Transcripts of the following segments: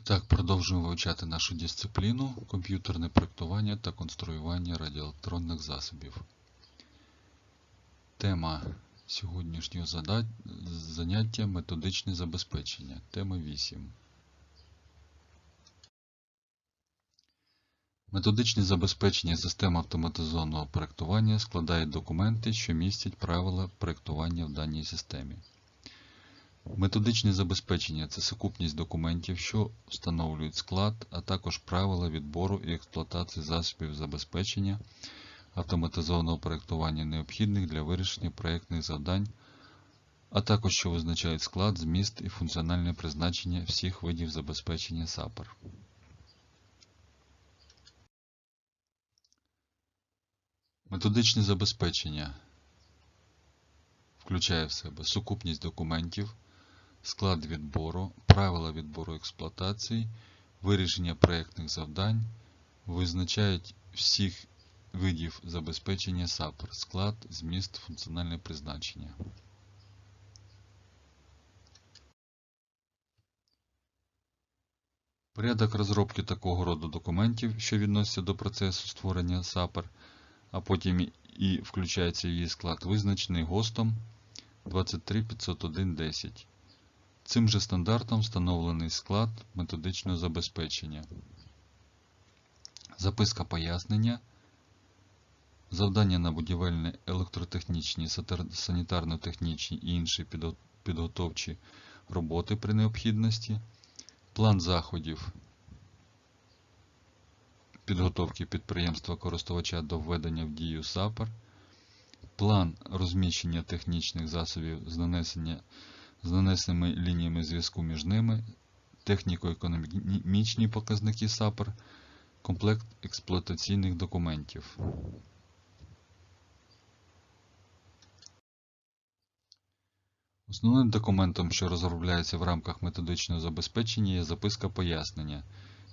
так, продовжуємо вивчати нашу дисципліну комп'ютерне проєктування та конструювання радіоелектронних засобів. Тема сьогоднішнього заняття методичне забезпечення. Тема 8. Методичне забезпечення систем автоматизованого проєктування складає документи, що містять правила проєктування в даній системі. Методичне забезпечення це сукупність документів, що встановлюють склад, а також правила відбору і експлуатації засобів забезпечення автоматизованого проєктування, необхідних для вирішення проєктних завдань, а також що визначають склад, зміст і функціональне призначення всіх видів забезпечення SAPR. Методичне забезпечення включає в себе сукупність документів, склад відбору, правила відбору експлуатації, вирішення проєктних завдань, визначають всіх видів забезпечення SAPR, склад, зміст, функціональне призначення. Порядок розробки такого роду документів, що відносяться до процесу створення SAPR, а потім і включається в її склад, визначений ГОСТом 23501.10. Цим же стандартом встановлений склад методичного забезпечення. Записка пояснення. Завдання на будівельні, електротехнічні, санітарно-технічні і інші підготовчі роботи при необхідності. План заходів підготовки підприємства користувача до введення в дію САПР. План розміщення технічних засобів з нанесення з нанесеними лініями зв'язку між ними, техніко-економічні показники САПР, комплект експлуатаційних документів. Основним документом, що розробляється в рамках методичного забезпечення, є записка пояснення,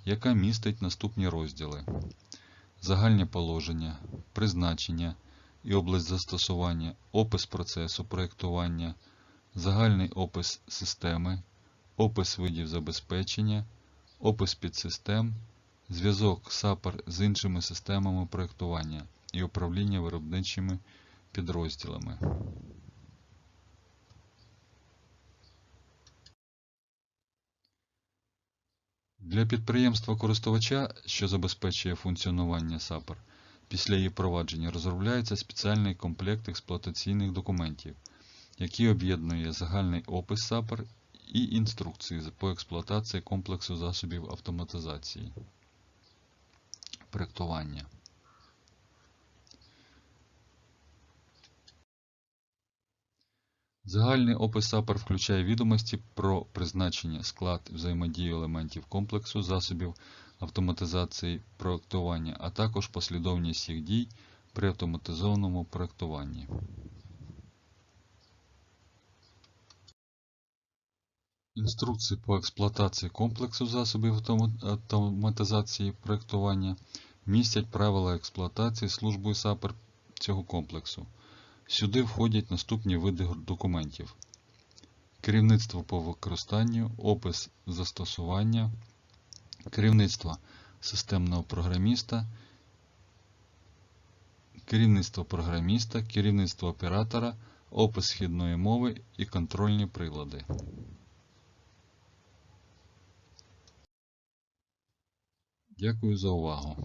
яка містить наступні розділи: загальні положення, призначення і область застосування, опис процесу проєктування, загальний опис системи, опис видів забезпечення, опис підсистем, зв'язок SAPR з іншими системами проєктування і управління виробничими підрозділами. Для підприємства-користувача, що забезпечує функціонування SAPR, після її провадження розробляється спеціальний комплект експлуатаційних документів, який об'єднує загальний опис SAPR і інструкції по експлуатації комплексу засобів автоматизації. Проєктування. Загальний опис SAPR включає відомості про призначення, склад, взаємодію елементів комплексу засобів автоматизації проєктування, а також послідовність їх дій при автоматизованому проєктуванні. Інструкції по експлуатації комплексу засобів автоматизації проєктування містять правила експлуатації службою SAPR цього комплексу. Сюди входять наступні види документів: керівництво по використанню, опис застосування, керівництво системного програміста, керівництво програміста, керівництво оператора, опис східної мови і контрольні прилади. Дякую за увагу.